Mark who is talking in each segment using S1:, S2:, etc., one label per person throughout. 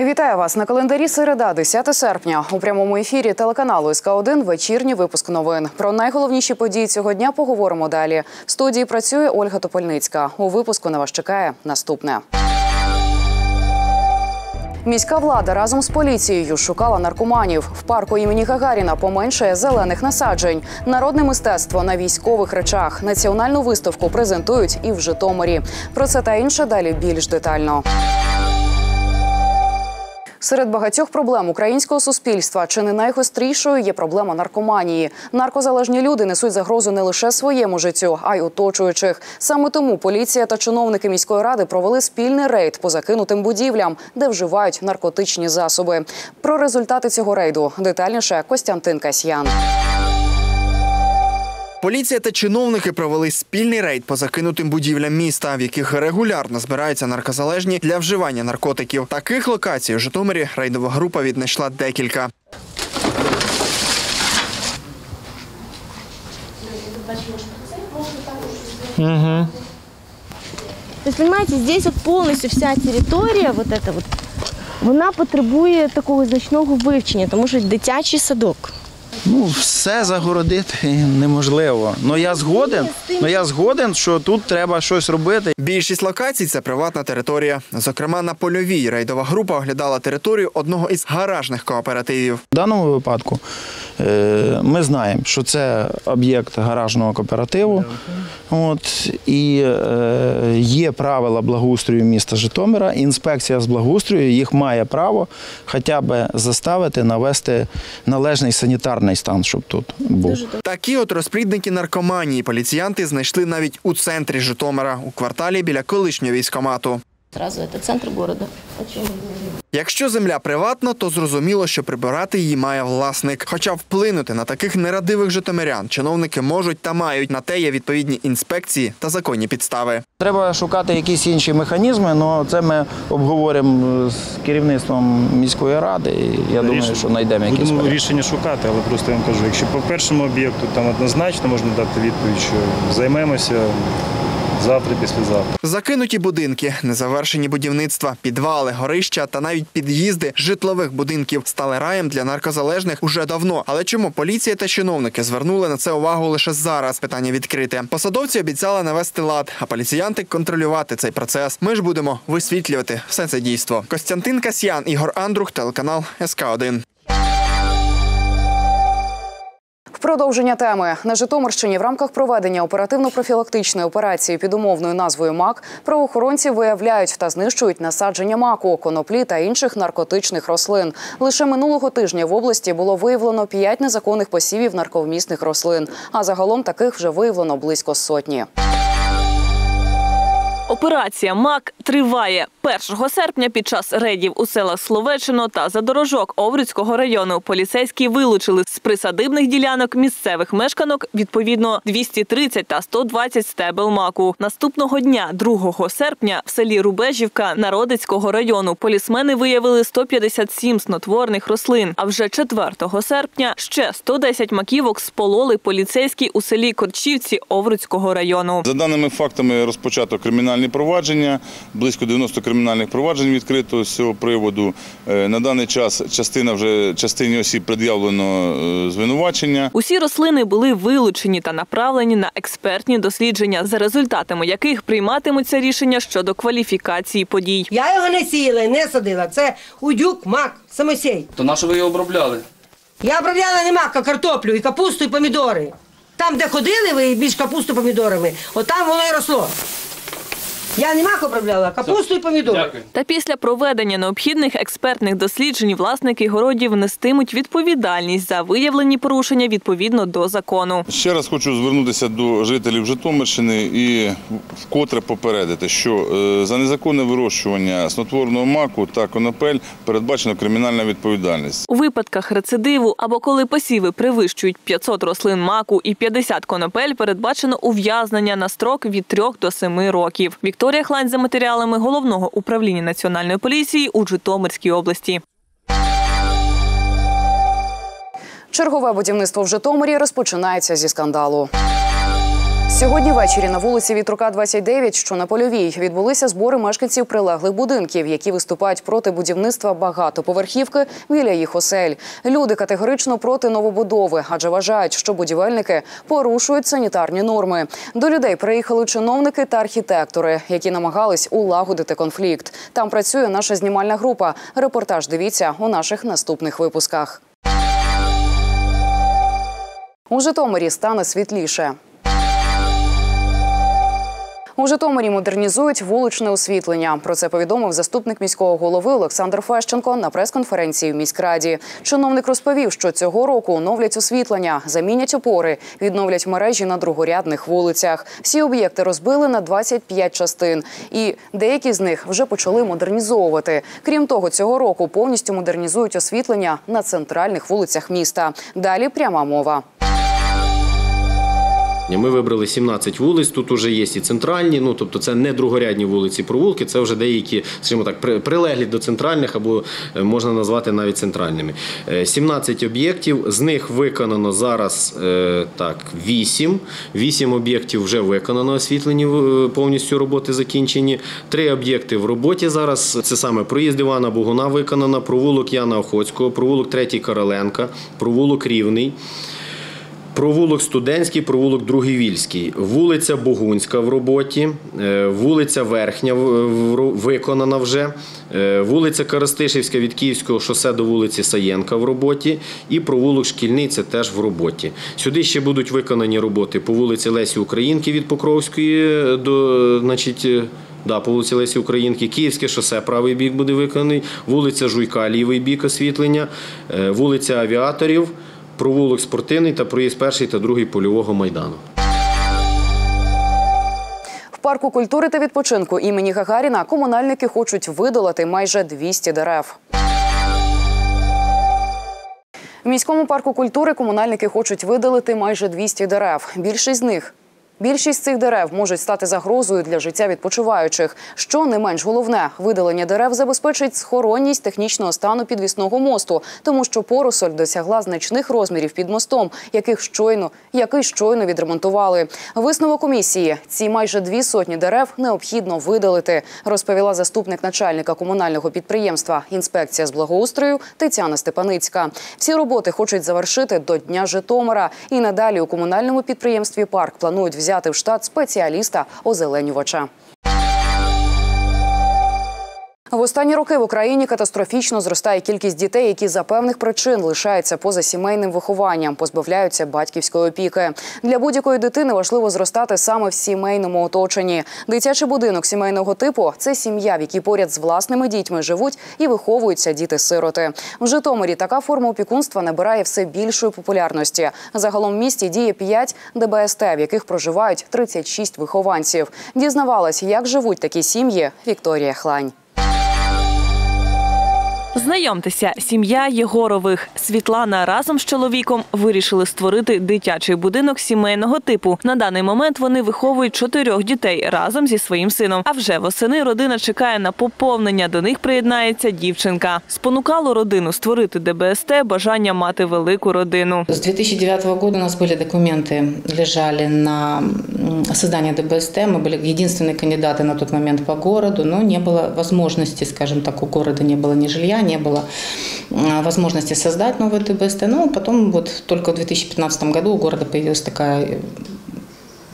S1: Вітаю вас на календарі. Середа, 10 серпня. У прямому ефірі телеканалу СК 1 вечірній випуск новин. Про найголовніші події цього дня поговоримо далі. В студії працює Ольга Топольницька. У випуску на вас чекає наступне. Міська влада разом з поліцією шукала наркоманів. В парку імені Гагаріна поменшає зелених насаджень. Народне мистецтво на військових речах. Національну виставку презентують і в Житомирі. Про це та інше далі більш детально. Серед багатьох проблем українського суспільства чи не найгострішою є проблема наркоманії. Наркозалежні люди несуть загрозу не лише своєму життю, а й оточуючих. Саме тому поліція та чиновники міської ради провели спільний рейд по закинутим будівлям, де вживають наркотичні засоби. Про результати цього рейду детальніше Костянтин Касьян.
S2: Поліція та чиновники провели спільний рейд по закинутим будівлям міста, в яких регулярно збираються наркозалежні для вживання наркотиків. Таких локацій у Житомирі рейдова група віднайшла декілька.
S3: То есть, понимаете, здесь вот полностью вся територія, вот эта вот, вона потребує такого значного вивчення, тому що дитячий садок.
S4: Ну, все загородити неможливо. Ну я згоден. Ну я згоден, що тут треба щось робити.
S2: Більшість локацій це приватна територія. Зокрема, на польовій рейдова група оглядала територію одного із гаражних кооперативів.
S4: В даному випадку ми знаємо, що це об'єкт гаражного кооперативу. От, і е, є правила благоустрою міста Житомира. Інспекція з благоустрою їх має право хоча б заставити навести належний санітарний стан, щоб тут був.
S2: Такі от розплідники наркоманії поліціянти знайшли навіть у центрі Житомира, у кварталі біля колишнього військомату.
S3: Сразу це центр города.
S2: Якщо земля приватна, то зрозуміло, що прибирати її має власник. Хоча вплинути на таких нерадивих житомирян чиновники можуть та мають на те є відповідні інспекції та законні підстави.
S4: Треба шукати якісь інші механізми, але це ми обговоримо з керівництвом міської ради. І я думаю, що знайдемо якісь.
S5: Будемо
S4: варіанти.
S5: рішення шукати, але просто я вам кажу, якщо по першому об'єкту там однозначно можна дати відповідь, що займемося завтра, післязавтра.
S2: Закинуті будинки, незавершені будівництва, підвали, горища та навіть під'їзди житлових будинків стали раєм для наркозалежних уже давно. Але чому поліція та чиновники звернули на це увагу лише зараз? Питання відкрите. Посадовці обіцяли навести лад, а поліціянти контролювати цей процес. Ми ж будемо висвітлювати все це дійство. Костянтин Касьян, Ігор Андрух, телеканал СК 1
S1: продовження теми на Житомирщині в рамках проведення оперативно-профілактичної операції під умовною назвою МАК правоохоронці виявляють та знищують насадження маку, коноплі та інших наркотичних рослин. Лише минулого тижня в області було виявлено п'ять незаконних посівів нарковмісних рослин. А загалом таких вже виявлено близько сотні.
S6: Операція МАК триває 1 серпня. Під час рейдів у селах Словеччино та Задорожок Овруцького району поліцейські вилучили з присадибних ділянок місцевих мешканок відповідно 230 та 120 стебел маку. Наступного дня, 2 серпня, в селі Рубежівка Народицького району полісмени виявили 157 снотворних рослин. А вже 4 серпня ще 110 маківок спололи поліцейські у селі Корчівці Овруцького району.
S7: За даними фактами розпочато кримінальні провадження. Близько 90 кримінальних проваджень відкрито з цього приводу. Е, На даний час частина вже частині осіб пред'явлено е, звинувачення.
S6: Усі рослини були вилучені та направлені на експертні дослідження, за результатами яких прийматимуться рішення щодо кваліфікації подій.
S8: Я його не сіяла, не садила. Це удюк, мак, самосій.
S9: То на що ви його обробляли?
S8: Я обробляла не мак, а картоплю, і капусту, і помідори. Там, де ходили ви, більш капусту помідорами, отам воно і росло. Я не обробляла, а капусту і помідори.
S9: Дякую.
S6: Та після проведення необхідних експертних досліджень власники городів нестимуть відповідальність за виявлені порушення відповідно до закону.
S7: Ще раз хочу звернутися до жителів Житомирщини і вкотре попередити, що е, за незаконне вирощування снотворного маку та конопель передбачена кримінальна відповідальність.
S6: У випадках рецидиву або коли посіви перевищують 500 рослин маку і 50 конопель, передбачено ув'язнення на строк від 3 до 7 років. Вікторія Хлань за матеріалами головного управління національної поліції у Житомирській області.
S1: Чергове будівництво в Житомирі розпочинається зі скандалу. Сьогодні ввечері на вулиці Вітрука 29, що на польовій, відбулися збори мешканців прилеглих будинків, які виступають проти будівництва багатоповерхівки біля їх осель. Люди категорично проти новобудови, адже вважають, що будівельники порушують санітарні норми. До людей приїхали чиновники та архітектори, які намагались улагодити конфлікт. Там працює наша знімальна група. Репортаж дивіться у наших наступних випусках. У Житомирі стане світліше. У Житомирі модернізують вуличне освітлення. Про це повідомив заступник міського голови Олександр Фещенко на прес-конференції в міськраді. Чиновник розповів, що цього року оновлять освітлення, замінять опори, відновлять мережі на другорядних вулицях. Всі об'єкти розбили на 25 частин, і деякі з них вже почали модернізовувати. Крім того, цього року повністю модернізують освітлення на центральних вулицях міста. Далі пряма мова.
S9: Ми вибрали 17 вулиць. Тут вже є і центральні, ну тобто це не другорядні вулиці, провулки, це вже деякі, скажімо так, прилеглі до центральних або е, можна назвати навіть центральними. Е, 17 об'єктів, з них виконано зараз е, так 8. 8 об'єктів вже виконано освітлені е, повністю роботи закінчені. Три об'єкти в роботі зараз. Це саме проїзд Івана Богуна виконано, провулок Яна Охоцького, провулок Третій Короленка, провулок Рівний. Провулок Студентський, провулок Другий вулиця Богунська в роботі, е, вулиця Верхня виконана вже, е, вулиця Карастишівська від Київського шосе до вулиці Саєнка в роботі, і провулок Шкільний це теж в роботі. Сюди ще будуть виконані роботи по вулиці Лесі Українки від Покровської е, до, значить, Да, по вулиці Лесі Українки, Київське шосе, правий бік буде виконаний, вулиця Жуйка, лівий бік освітлення, вулиця Авіаторів, провулок спортивний та проїзд перший та другий польового майдану.
S1: В парку культури та відпочинку імені Гагаріна комунальники хочуть видолати майже 200 дерев. В міському парку культури комунальники хочуть видалити майже 200 дерев. Більшість з них. Більшість цих дерев можуть стати загрозою для життя відпочиваючих. Що не менш головне, видалення дерев забезпечить схоронність технічного стану підвісного мосту, тому що порусоль досягла значних розмірів під мостом, яких щойно який щойно відремонтували. Висновок комісії: ці майже дві сотні дерев необхідно видалити, розповіла заступник начальника комунального підприємства інспекція з благоустрою Тетяна Степаницька. Всі роботи хочуть завершити до Дня Житомира. І надалі у комунальному підприємстві парк планують взяти в штат спеціаліста озеленювача. В останні роки в Україні катастрофічно зростає кількість дітей, які за певних причин лишаються поза сімейним вихованням, позбавляються батьківської опіки. Для будь-якої дитини важливо зростати саме в сімейному оточенні. Дитячий будинок сімейного типу це сім'я, в якій поряд з власними дітьми живуть і виховуються діти-сироти. В Житомирі така форма опікунства набирає все більшої популярності. Загалом в місті діє 5 ДБСТ, в яких проживають 36 вихованців. Дізнавалась, як живуть такі сім'ї Вікторія Хлань.
S6: Знайомтеся, сім'я Єгорових. Світлана разом з чоловіком вирішили створити дитячий будинок сімейного типу. На даний момент вони виховують чотирьох дітей разом зі своїм сином. А вже восени родина чекає на поповнення. До них приєднається дівчинка. Спонукало родину створити ДБСТ бажання мати велику родину.
S10: С 2009 года у нас были документы, лежали на м, создание ДБСТ. Мы были единственные кандидаты на тот момент по городу, но не было возможности, скажем так, у города не было ни жилья, не было м, возможности создать новый ДБСТ. Но потом вот только в 2015 году у города появилась такая, э,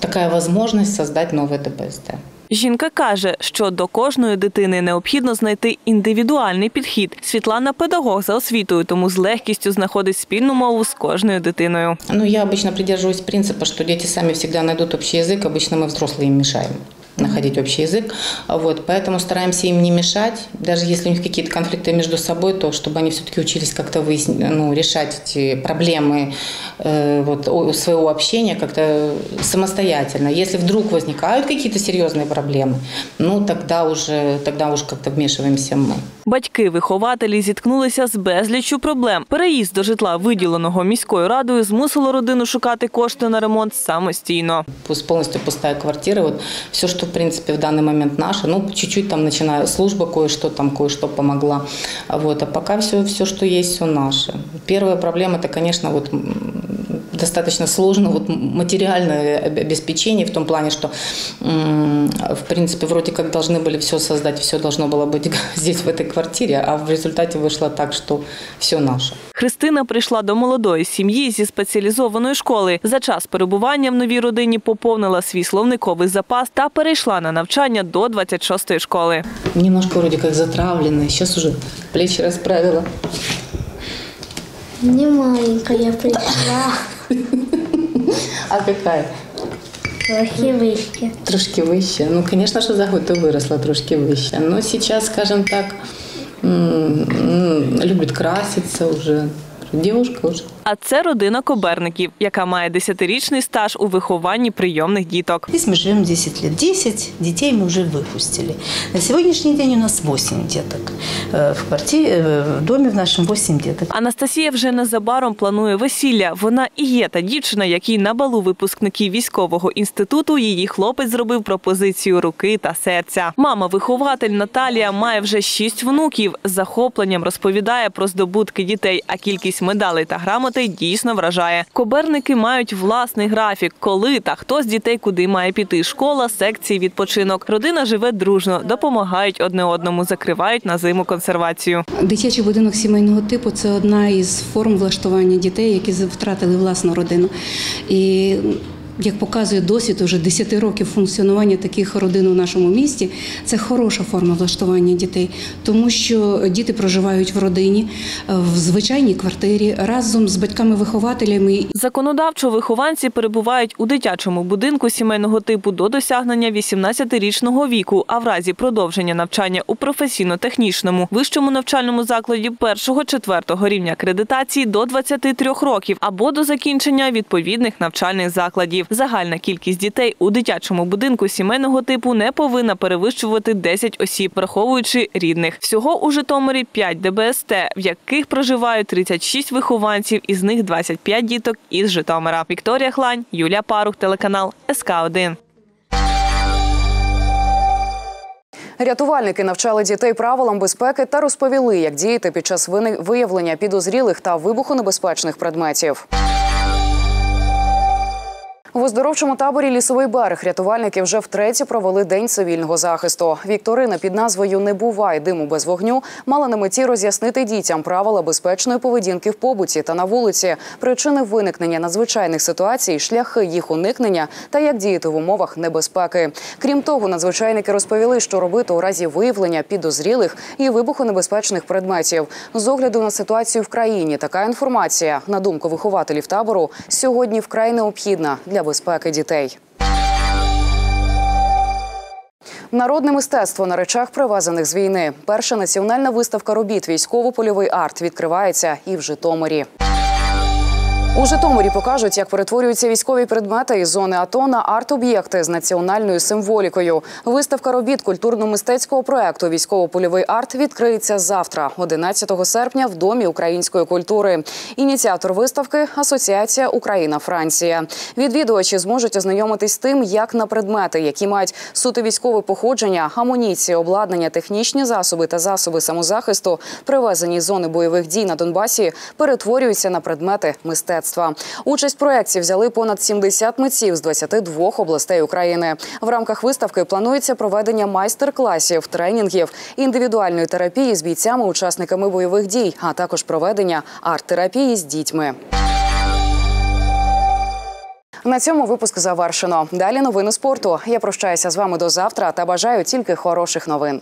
S10: такая возможность создать новый ДБСТ.
S6: Жінка каже, що до кожної дитини необхідно знайти індивідуальний підхід. Світлана педагог за освітою, тому з легкістю знаходить спільну мову з кожною дитиною.
S10: Ну, я обычно придерживаюсь принципа, что дети сами всегда найдут общий язык, обычно мы взрослые им мешаем находить общий язык. Вот, поэтому стараемся им не мешать, даже если у них какие-то конфликты между собой, то чтобы они все-таки учились как-то выяснить, ну, решать эти проблемы э, вот, о- своего общения как-то самостоятельно. Если вдруг возникают какие-то серьезные проблемы, ну тогда уже, тогда уже как-то вмешиваемся мы.
S6: Батьки-вихователі зіткнулися з безліччю проблем. Переїзд до житла, виділеного міською радою, змусило родину шукати кошти на ремонт самостійно.
S10: Пусть полностью пустая квартира, вот все, что в принципе в данный момент наше, ну чуть-чуть там начиная служба кое-что там кое-что помогла, вот, а пока все, все, что есть, все наше. Первая проблема это, конечно, вот достаточно сложно вот м- материальное об- обеспечение в том плане, что м, в принципе вроде как должны были все создать, все должно было быть здесь в этой квартире, а в результате вышло так, что все наше.
S6: Христина прийшла до молодої сім'ї зі спеціалізованої школи. За час перебування в новій родині поповнила свій словниковий запас та перейшла на навчання до 26-ї школи.
S10: Немножко вроде как затравленная, сейчас уже плечи расправила.
S11: Не маленькая пришла,
S10: А какая?
S11: трохи вище.
S10: Трошки вище. Ну, конечно же, за год ты выросла трошки вище. Но сейчас, скажем так, м, любит краситься уже. Девушка уже.
S6: А це родина Коберників, яка має 10-річний стаж у вихованні прийомних діток.
S12: Здесь мы живем 10 лет. 10 детей мы уже выпустили. На сегодняшний день у нас 8 деток. Э, В квартире, э, в доме в нашем 8 деток.
S6: Анастасія вже незабаром планує весілля. Вона і є та дівчина, якій на балу випускників військового інституту її хлопець зробив пропозицію руки та серця. Мама-вихователь Наталія має вже шість внуків. З захопленням розповідає про здобутки дітей, а кількість медалей та грамотей дійсно вражає. Коберники мають власний графік, коли та хто з дітей куди має піти. Школа, секції, відпочинок. Родина живе дружно, допомагають одне одному, закривають на зиму консервацію.
S13: Дитячий будинок сімейного типу це одна із форм влаштування дітей, які втратили власну родину. І як показує досвід уже 10 років функціонування таких родин у нашому місті, це хороша форма влаштування дітей, тому що діти проживають в родині, в звичайній квартирі разом з батьками-вихователями
S6: Законодавчо вихованці перебувають у дитячому будинку сімейного типу до досягнення 18-річного віку, а в разі продовження навчання у професійно-технічному вищому навчальному закладі першого-четвертого рівня акредитації до 23 років або до закінчення відповідних навчальних закладів. Загальна кількість дітей у дитячому будинку сімейного типу не повинна перевищувати 10 осіб, враховуючи рідних. Всього у Житомирі 5 ДБСТ, в яких проживають 36 вихованців, із них 25 діток із Житомира. Вікторія Хлань, Юлія Парух, телеканал СК 1
S1: Рятувальники навчали дітей правилам безпеки та розповіли, як діяти під час виявлення підозрілих та вибухонебезпечних предметів. В оздоровчому таборі Лісовий берег рятувальники вже втретє провели день цивільного захисту. Вікторина під назвою Не буває диму без вогню мала на меті роз'яснити дітям правила безпечної поведінки в побуті та на вулиці, причини виникнення надзвичайних ситуацій, шляхи їх уникнення та як діяти в умовах небезпеки. Крім того, надзвичайники розповіли, що робити у разі виявлення підозрілих і вибухонебезпечних предметів. З огляду на ситуацію в країні така інформація, на думку вихователів табору, сьогодні вкрай необхідна для безпеки дітей. Народне мистецтво на речах, привезених з війни. Перша національна виставка робіт військово-польовий арт відкривається і в Житомирі. У Житомирі покажуть, як перетворюються військові предмети із зони АТО на арт-об'єкти з національною символікою. Виставка робіт культурно-мистецького проекту Військово-польовий арт відкриється завтра, 11 серпня, в домі української культури. Ініціатор виставки Асоціація Україна-Франція. Відвідувачі зможуть ознайомитись з тим, як на предмети, які мають суто військове походження, амуніції, обладнання, технічні засоби та засоби самозахисту, привезені з зони бойових дій на Донбасі, перетворюються на предмети мистецтва. Участь в проєкті взяли понад 70 митців з 22 областей України. В рамках виставки планується проведення майстер-класів, тренінгів, індивідуальної терапії з бійцями-учасниками бойових дій, а також проведення арт-терапії з дітьми. На цьому випуск завершено. Далі новини спорту. Я прощаюся з вами до завтра та бажаю тільки хороших новин.